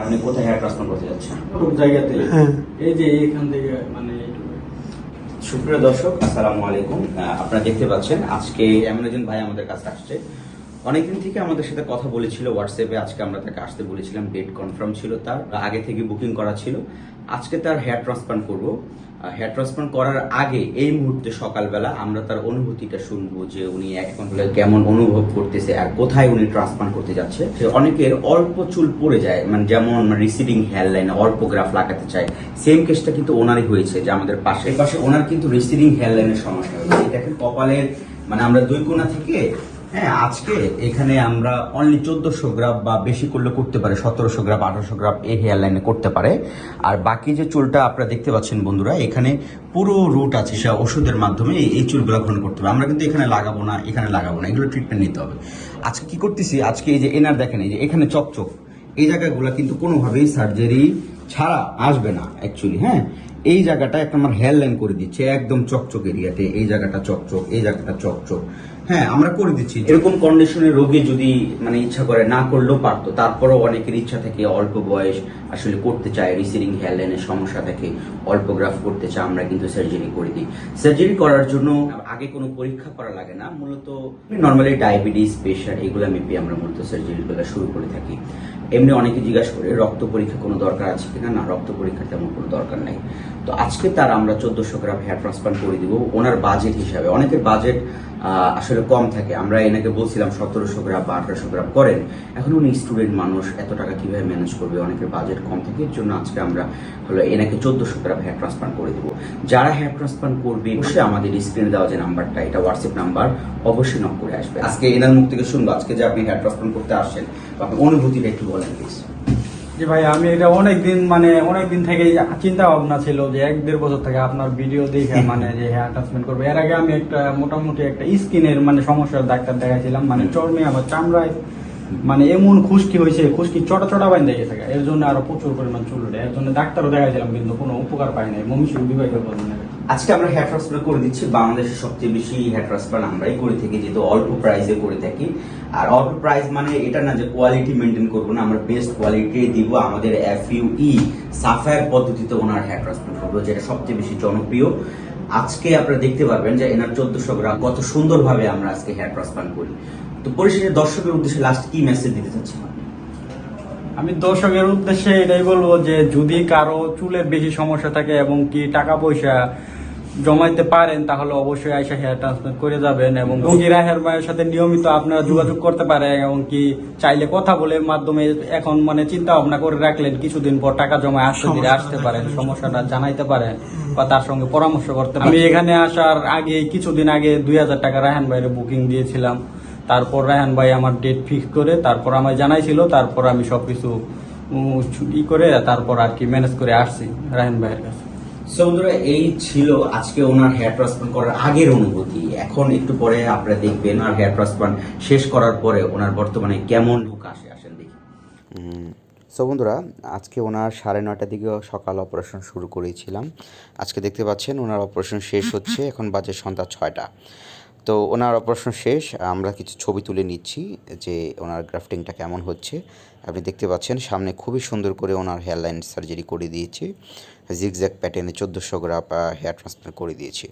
আপনি কোথায় hair transplant করতে যাচ্ছেন? সব জায়গাতে? হ্যাঁ। এই যে এইখান থেকে মানে সুপ্রিয় দর্শক আসসালামু আলাইকুম। আপনারা দেখতে পাচ্ছেন আজকে এমন একজন ভাই আমাদের কাছে আসছে। অনেকদিন থেকে আমাদের সাথে কথা বলেছিল হোয়াটসঅ্যাপে আজকে আমরা তাকে আসতে বলেছিলাম ডেট কনফার্ম ছিল তার আগে থেকে বুকিং করা ছিল। আজকে তার হেয়ার ট্রান্সপ্লান্ট করব। হেয়ার ট্রান্সপ্লান্ট করার আগে এই মুহূর্তে সকালবেলা আমরা তার অনুভূতিটা শুনব যে উনি এখন কেমন অনুভব করতেছে আর কোথায় উনি ট্রান্সপ্লান্ট করতে যাচ্ছে। অনেকের অল্প চুল পড়ে যায় মানে যেমন রিসিডিং হেয়ার লাইনে অল্প গ্রাফ লাগাতে চায়। সেম কেসটা কিন্তু ওনারই হয়েছে, যে আমাদের পাশে। পাশে ওনার কিন্তু রিসিডিং হেয়ার লাইনের সমস্যা হয়েছে। দেখেন কপালের মানে আমরা দুই কোণা থেকে হ্যাঁ আজকে এখানে আমরা অনলি চোদ্দশো গ্রাম বা বেশি করলে করতে পারে, সতেরোশো গ্রাম, আঠারোশো গ্রাম এই হেয়ার লাইনে করতে পারে। আর বাকি যে চুলটা আপনারা দেখতে পাচ্ছেন বন্ধুরা, এখানে পুরো রুট আছে সে ওষুধের মাধ্যমে এই- চুলগুলো ঘন করতে হবে। আমরা কিন্তু এখানে লাগাবো না, এখানে লাগাবো না, এগুলো ট্রিটমেন্ট নিতে হবে। আজকে কি করতেছি? আজকে এই যে এনার দেখেন, এই যে এখানে চকচক, এই জায়গাগুলো কিন্তু কোনোভাবেই সার্জারি ছাড়া আসবে না অ্যাকচুয়ালি হ্যাঁ? এই জায়গাটা একটা আমার হেয়ার লাইন করে দিচ্ছে, একদম চকচক এরিয়াতে, এই জায়গাটা চকচক, এই জায়গাটা চকচক। হ্যাঁ আমরা করে দিচ্ছি এরকম কন্ডিশনের রোগী যদি মানে ইচ্ছা করে, না করলেও পারতো, তারপরও অনেকের ইচ্ছা থাকে অল্প বয়স আসলে করতে চায় রিসিডিং হেয়ার লাইনের সমস্যা থাকে, অল্প গ্রাফ করতে চায়, আমরা কিন্তু সার্জারি করে দিই। সার্জারি করার জন্য আগে কোনো পরীক্ষা করা লাগে না, মূলত নর্মালি ডায়াবেটিস প্রেশার এগুলো মেপে আমরা মূলত সার্জারিগুলো শুরু করে থাকি। এমনি অনেকে জিজ্ঞাসা করে, রক্ত পরীক্ষা কোনো দরকার আছে কিনা? না, রক্ত পরীক্ষা তেমন কোনো দরকার নাই। তো আজকে তার আমরা চোদ্দশো গ্রাম হেয়ার ট্রান্সপ্লান্ট করে দিব, ওনার বাজেট হিসাবে। অনেকের বাজেট আসলে কম থাকে। আমরা এনাকে বলছিলাম সতেরোশো গ্রাম বা আঠারোশো গ্রাম করেন। এখন উনি স্টুডেন্ট মানুষ, এত টাকা কীভাবে ম্যানেজ করবে? অনেকের বাজেট কম থাকে। এর জন্য আজকে আমরা হলো এনাকে চোদ্দশো গ্রাম হেয়ার ট্রান্সপ্লান্ট করে দেবো। যারা হেয়ার ট্রান্সপ্লান্ট করবে, অবশ্যই আমাদের স্ক্রিনে দেওয়া যে নাম্বারটা, এটা হোয়াটসঅ্যাপ নাম্বার, অবশ্যই নক করে আসবে। আজকে এনার মুখ থেকে শুনব, আজকে যে আপনি হেয়ার ট্রান্সপ্লান্ট করতে আসছেন আপনার অনুভূতিটা একটু বলেন প্লিজ যে ভাই আমি এটা অনেক দিন মানে অনেক দিন থেকে চিন্তা ভাবনা ছিল যে এক দেড় বছর থেকে আপনার ভিডিও দেখে মানে যে হেয়ার ট্রান্সপ্লান্ট করব। এর আগে আমি একটা মোটামুটি একটা স্কিনের মানে সমস্যার ডাক্তার দেখাইছিলাম মানে চর্মে আবার চামড়ায় মানে এমন খুশকি হয়েছে খুশকি চটা চটা বাইন গেছে থাকে এর জন্য আরও প্রচুর পরিমাণ চুল ওঠে এর জন্য ডাক্তারও দেখাইছিলাম কিন্তু কোনো উপকার পাই নাই। বিভাগের বলেন আজকে আমরা হেয়ার ট্রান্সপ্লান্ট করে দিচ্ছি। বাংলাদেশে সবচেয়ে বেশি হেয়ার ট্রান্সপ্লান্ট আমরাই করে থাকি, যেহেতু অল্প প্রাইসে করে থাকি। আর অল্প প্রাইস মানে এটা না যে কোয়ালিটি মেনটেন করব না, আমরা বেস্ট কোয়ালিটি দিব আমাদের এফ ই সাফায়ার পদ্ধতিতে ওনার হেয়ার ট্রান্সপ্লান্ট করব, যেটা সবচেয়ে বেশি জনপ্রিয়। আজকে আপনারা দেখতে পারবেন যে এনার চোদ্দশো গ্রাম কত সুন্দরভাবে আমরা আজকে হেয়ার ট্রান্সপ্লান্ট করি। তো পরিশেষে দর্শকের উদ্দেশ্যে লাস্ট কি মেসেজ দিতে আপনি? আমি দর্শকের উদ্দেশ্যে এটাই বলব যে যদি কারও চুলের বেশি সমস্যা থাকে এবং কি টাকা পয়সা জমাইতে পারেন তাহলে অবশ্যই আইসা হেয়ার ট্রান্সপ্লান্ট করে যাবেন এবং রোগীরা হেয়ার মায়ের সাথে নিয়মিত আপনারা যোগাযোগ করতে পারেন এবং কি চাইলে কথা বলে মাধ্যমে এখন মানে চিন্তা ভাবনা করে রাখলেন কিছুদিন পর টাকা জমা আসতে দিলে আসতে পারেন সমস্যাটা জানাইতে পারেন বা তার সঙ্গে পরামর্শ করতে আমি এখানে আসার আগে কিছুদিন আগে দুই হাজার টাকা রায়হান ভাইয়ের বুকিং দিয়েছিলাম। তারপর রায়হান ভাই আমার ডেট ফিক্স করে তারপর আমায় জানাইছিল তারপর আমি সবকিছু ই করে তারপর আর কি ম্যানেজ করে আসছি রায়হান ভাইয়ের কাছে। বন্ধুরা, এই ছিল আজকে ওনার হেয়ার ট্রান্সপ্লান্ট করার আগের অনুভূতি। এখন একটু পরে আপনারা দেখবেন আর হেয়ার ট্রান্সপ্লান্ট শেষ করার পরে ওনার বর্তমানে কেমন লুক আসে, আসেন দেখি। সো বন্ধুরা, আজকে ওনার সাড়ে নয়টার দিকে সকাল অপারেশন শুরু করেছিলাম। আজকে দেখতে পাচ্ছেন ওনার অপারেশন শেষ হচ্ছে, এখন বাজে সন্ধ্যা ছয়টা। তো ওনার অপারেশন শেষ, আমরা কিছু ছবি তুলে নিচ্ছি যে ওনার গ্রাফটিংটা কেমন হচ্ছে। আপনি দেখতে পাচ্ছেন, সামনে খুবই সুন্দর করে ওনার হেয়ার লাইন সার্জারি করে দিয়েছি জিগজ্যাক প্যাটার্নে চোদ্দোশো গ্রাম হেয়ার ট্রান্সপ্লান্ট করে দিয়েছি।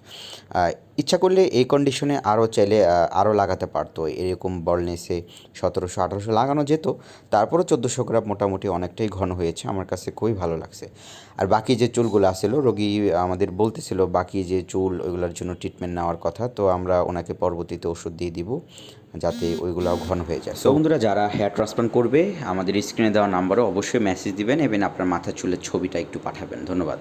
ইচ্ছা করলে এই কন্ডিশনে আরও চাইলে আরও লাগাতে পারতো। এরকম বলনেসে সতেরোশো, আঠারোশো লাগানো যেত। তারপরও চোদ্দোশো গ্রাম মোটামুটি অনেকটাই ঘন হয়েছে। আমার কাছে খুবই ভালো লাগছে। আর বাকি যে চুলগুলো আসছিল রোগী আমাদের বলতেছিল, বাকি যে চুল, ওইগুলোর জন্য ট্রিটমেন্ট নেওয়ার কথা। তো আমরা ওনাকে পরবর্তীতে ওষুধ দিয়ে দিব। যাতে ওইগুলো ঘন হয়ে যায়। তো বন্ধুরা যারা হেয়ার ট্রান্সপ্লান্ট করবে আমাদের স্ক্রিনে দেওয়া নাম্বারও অবশ্যই মেসেজ দিবেন এবং আপনার মাথার চুলের ছবিটা একটু পাঠাবেন। ধন্যবাদ।